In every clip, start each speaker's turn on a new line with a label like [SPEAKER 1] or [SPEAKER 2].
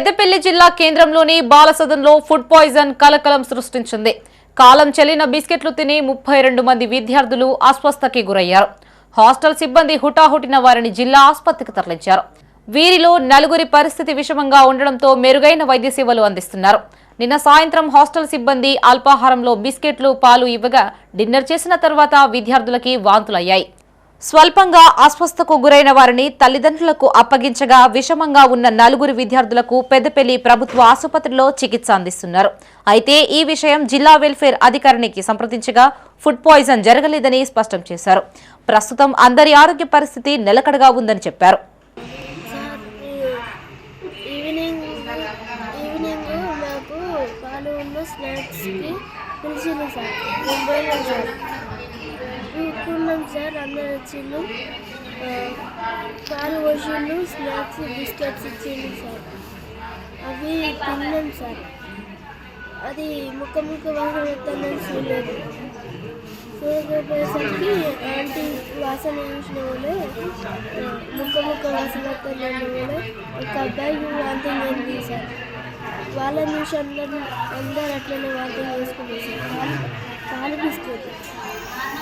[SPEAKER 1] పెద్దపల్లి జిల్లా కేంద్రంలోని బాలసదన్లో food poison కలకలం సృష్టించింది. కాలం చెల్లిన బిస్కెట్లు తిని ముప్పై రెండు మంది విద్యార్థులు అస్వస్థకి గురయ్యారు. హాస్టల్ సిబ్బంది హుటాహుటిన వారిని జిల్లా ఆసుపత్రికి తరలించారు. వీరిలో నలుగురి పరిస్థితి విషమంగా ఉండడంతో మెరుగైన వైద్య సేవలు అందిస్తున్నారు. నిన్న సాయంత్రం హాస్టల్ సిబ్బంది అల్పాహారంలో బిస్కెట్లు పాలు ఇవ్వగా డిన్నర్ చేసిన తర్వాత విద్యార్థులకి వాంతులయ్యాయి. స్వల్పంగా అస్వస్థకు గురైన వారిని తల్లిదండ్రులకు అప్పగించగా విషమంగా ఉన్న నలుగురు విద్యార్థులకు పెద్దపల్లి ప్రభుత్వ ఆసుపత్రిలో చికిత్స అందిస్తున్నారు. అయితే ఈ విషయం జిల్లా వెల్ఫేర్ అధికారినికి సంప్రదించగా ఫుడ్ పాయిజన్ జరగలేదని స్పష్టం చేశారు. ప్రస్తుతం అందరి ఆరోగ్య పరిస్థితి నిలకడగా ఉందని చెప్పారు.
[SPEAKER 2] Sir evening evening sir? అందరు వచ్చిండు పాలు పోసిండు స్నాక్స్ బిస్కెట్స్ ఇచ్చిండు సార్. అవి తిన్నాం సార్. అది ముక్క ముక్క వాసన వస్తుందని చూడలేదు. చూడకపోయేసరికి ఆంటీ వాసన చూసిన వాళ్ళే ముక్క ముక్క వాసన వస్తుందన్న కూడా ఒక అబ్బాయి వాంతింగ్ అయింది సార్. వాళ్ళ నుంచి అందరూ అందరు అట్లనే వాంతింగ్ చేసుకున్నారు సార్.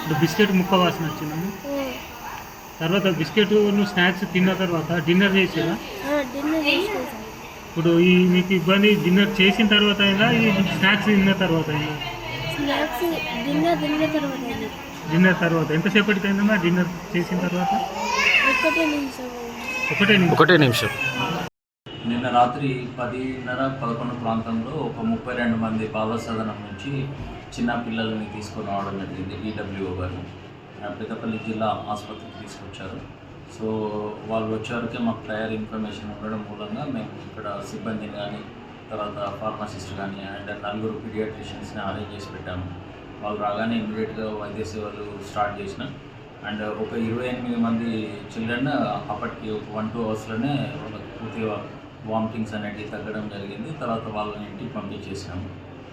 [SPEAKER 3] ఇప్పుడు బిస్కెట్ ముక్క వాసన వచ్చిందండి
[SPEAKER 2] ఆ,
[SPEAKER 3] తర్వాత బిస్కెట్ నువ్వు స్నాక్స్ తిన్న తర్వాత డిన్నర్
[SPEAKER 2] సార్.
[SPEAKER 3] ఇప్పుడు ఈ మీకు ఇబ్బంది డిన్నర్ చేసిన తర్వాత అయినా ఈ స్నాక్స్ తిన్న తర్వాత అయినా?
[SPEAKER 2] స్నాక్స్ డిన్నర్ తర్వాత అయింది.
[SPEAKER 3] డిన్నర్ తర్వాత. ఎంతసేపటికి అయిందమ్మా డిన్నర్ చేసిన తర్వాత?
[SPEAKER 2] ఒక్కటే నిమిషం
[SPEAKER 3] ఒకటే నిమిషం.
[SPEAKER 4] ఒకటే నిమిషం.
[SPEAKER 5] నిన్న రాత్రి పదిన్నర పదకొండు ప్రాంతంలో ఒక ముప్పై రెండు మంది బాల సదనం నుంచి చిన్న పిల్లల్ని తీసుకొని రావడం జరిగింది ఈడబ్ల్యూఓ గారు పెద్దపల్లి జిల్లా ఆసుపత్రికి తీసుకొచ్చారు. సో వాళ్ళు వచ్చేవరకే మాకు ప్రయర్ ఇన్ఫర్మేషన్ ఉండడం మూలంగా మేము ఇక్కడ సిబ్బందిని కానీ తర్వాత ఫార్మసిస్ట్ కానీ అండ్ నలుగురు పీడియాట్రిషియన్స్ని అరేంజ్ చేసి పెట్టాము. వాళ్ళు రాగానే ఇమీడియట్గా వైద్య సేవలు స్టార్ట్ చేసిన. అండ్ ఒక ఇరవై ఎనిమిది మంది చిల్డ్రన్ అప్పటికి ఒక వన్ టూ అవర్స్లోనే వాళ్ళకి పూర్తిగా వామిటింగ్స్ అనేటివి తగ్గడం జరిగింది. తర్వాత వాళ్ళని ఇంటికి పంపించేసాము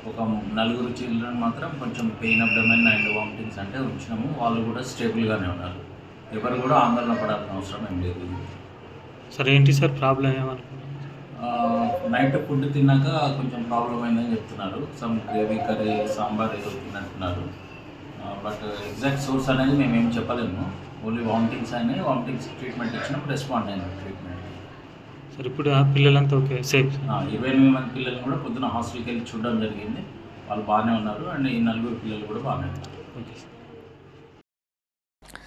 [SPEAKER 5] ఒక నలుగురు చిల్డ్రన్ మాత్రం కొంచెం పెయిన్ అబ్డమెన్ అండ్ వామిటింగ్స్ అంటే ఉంచినాము వాళ్ళు కూడా స్టేబుల్గానే ఉన్నారు. ఎవరు కూడా ఆందోళన పడాల్సిన అవసరం ఏం లేదు.
[SPEAKER 3] సరే ఏంటి సార్ ప్రాబ్లం
[SPEAKER 5] నైట్ ఫుడ్ తిన్నాక కొంచెం ప్రాబ్లం అయిందని చెప్తున్నారు. సమ్ గ్రేవీ కర్రీ సాంబార్ ఏదో తిన్నట్టున్నారు. బట్ ఎగ్జాక్ట్ సోర్స్ అనేది మేము ఏం చెప్పలేము. ఓన్లీ వామిటింగ్స్ అయినాయి. వామిటింగ్స్ ట్రీట్మెంట్ ఇచ్చినప్పుడు రెస్పాండ్ అయినాయి ట్రీట్మెంట్
[SPEAKER 3] సరే ఇప్పుడు ఆ పిల్లలంతా ఓకే సేఫ్.
[SPEAKER 5] ఇరవై ఎనిమిది మంది పిల్లలు కూడా పొద్దున హాస్టల్కి వెళ్ళి చూడడం జరిగింది. వాళ్ళు బాగానే ఉన్నారు. అండ్ ఈ నలుగురు పిల్లలు కూడా బాగానే ఉన్నారు.
[SPEAKER 3] Okay sir.